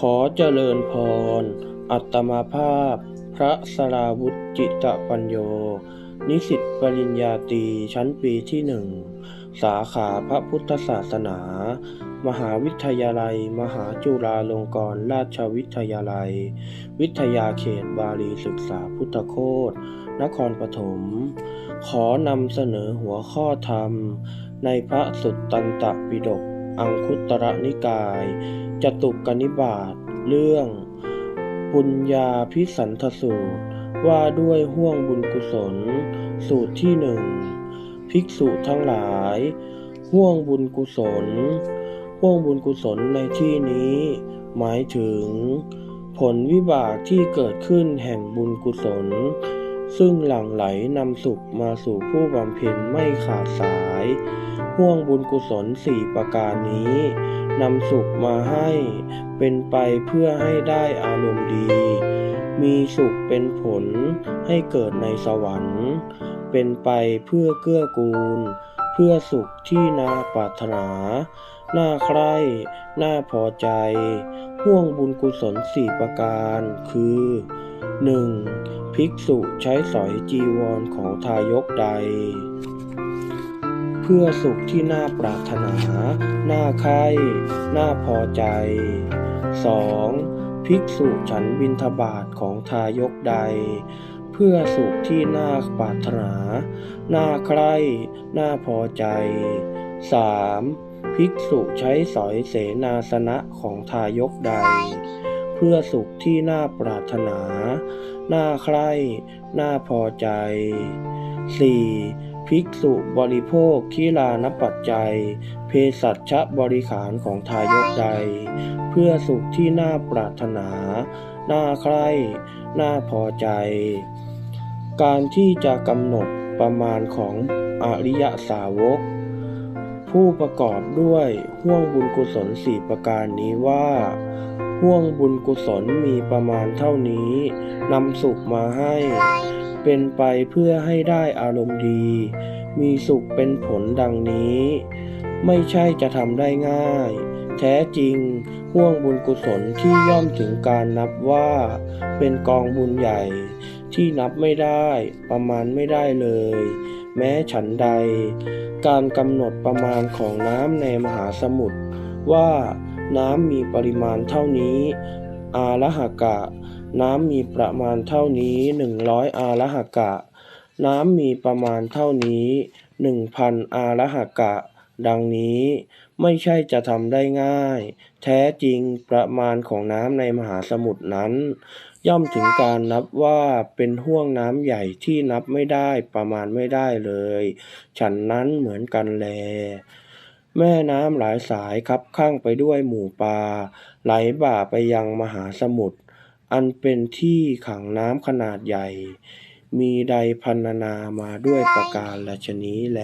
ขอเจริญพร อัตมาภาพ พระสราวุธจิตปัญโย นิสิตปริญญาตรีชั้นปีที่หนึ่ง สาขาพระพุทธศาสนา มหาวิทยาลัย มหาจุฬาลงกรณราชวิทยาลัย วิทยาเขตบาลีศึกษาพุทธโคตนครปฐม ขอนำเสนอหัวข้อธรรม ในพระสุตตันตปิฎก อังคุตรนิกายจตุกนิบาตเรื่อง ปุญญาพิสันทสูตร ว่าด้วยห่วงบุญกุศล สูตรที่หนึ่งภิกษุทั้งหลาย ห่วงบุญกุศล ห่วงบุญกุศลในที่นี้ หมายถึง ผลวิบากที่เกิดขึ้นแห่งบุญกุศล ซึ่งหลั่งไหลนำสุขมาสู่ผู้บำเพ็ญไม่ขาดสายห่วงบุญกุศลสี่ประการนี้นำสุขมาให้ เป็นไปเพื่อให้ได้อารมณ์ดี มีสุขเป็นผลให้เกิดในสวรรค์ เป็นไปเพื่อเกื้อกูล พื่อสุขที่น่าปรารถนาน่าใคร่น่าพอใจ ห่วงบุญกุศลสี่ประการ คือ 1. ภิกษุใช้สอยจีวรของทายกใด เพื่อสุขที่น่าปรารถนา น่าใคร่น่าพอใจ 2. ภิกษุฉันบิณฑบาตของทายกใด เพื่อสุขที่น่าปรารถนา น่าใคร่น่าพอใจ 3. ภิกษุใช้สอยเสนาสนะของทายกใด เพื่อสุขที่น่าปรารถนา น่าใคร่น่าพอใจ 4. ภิกษุบริโภคขีลานปัจจัยเภสัชบริขารของทายกใด เพื่อสุขที่น่าปรารถนา น่าใคร่น่าพอใจ การที่จะกำหนดประมาณของอริยสาวก ผู้ประกอบด้วยห่วงบุญกุศลสี่ประการนี้ว่าห่วงบุญกุศลมีประมาณเท่านี้นำสุขมาให้ เป็นไปเพื่อให้ได้อารมณ์ดี มีสุขเป็นผลดังนี้ ไม่ใช่จะทำได้ง่าย แท้จริงห่วงบุญกุศลที่ย่อมถึงการนับว่า เป็นกองบุญใหญ่ ที่นับไม่ได้ประมาณไม่ได้เลย แม้ฉันใด การกำหนดประมาณของน้ำในมหาสมุทรว่าน้ำมีปริมาณเท่านี้ อาละหกะ น้ำมีประมาณเท่านี้หนึ่งร้อยอาละหกะ น้ำมีประมาณเท่านี้หนึ่งพันอาละหกะ ดังนี้ไม่ใช่จะทำได้ง่าย แท้จริงประมาณของน้ำในมหาสมุทรนั้น ย่อมถึงการนับว่าเป็นห่วงน้ำใหญ่ที่นับไม่ได้ประมาณไม่ได้เลย ฉันนั้นเหมือนกันแล แม่น้ำหลายสายคับข้างไปด้วยหมู่ปลา ไหลบ่าไปยังมหาสมุทร อันเป็นที่ขังน้ำขนาดใหญ่ มีใดพันนามาด้วยประการละชนี้แล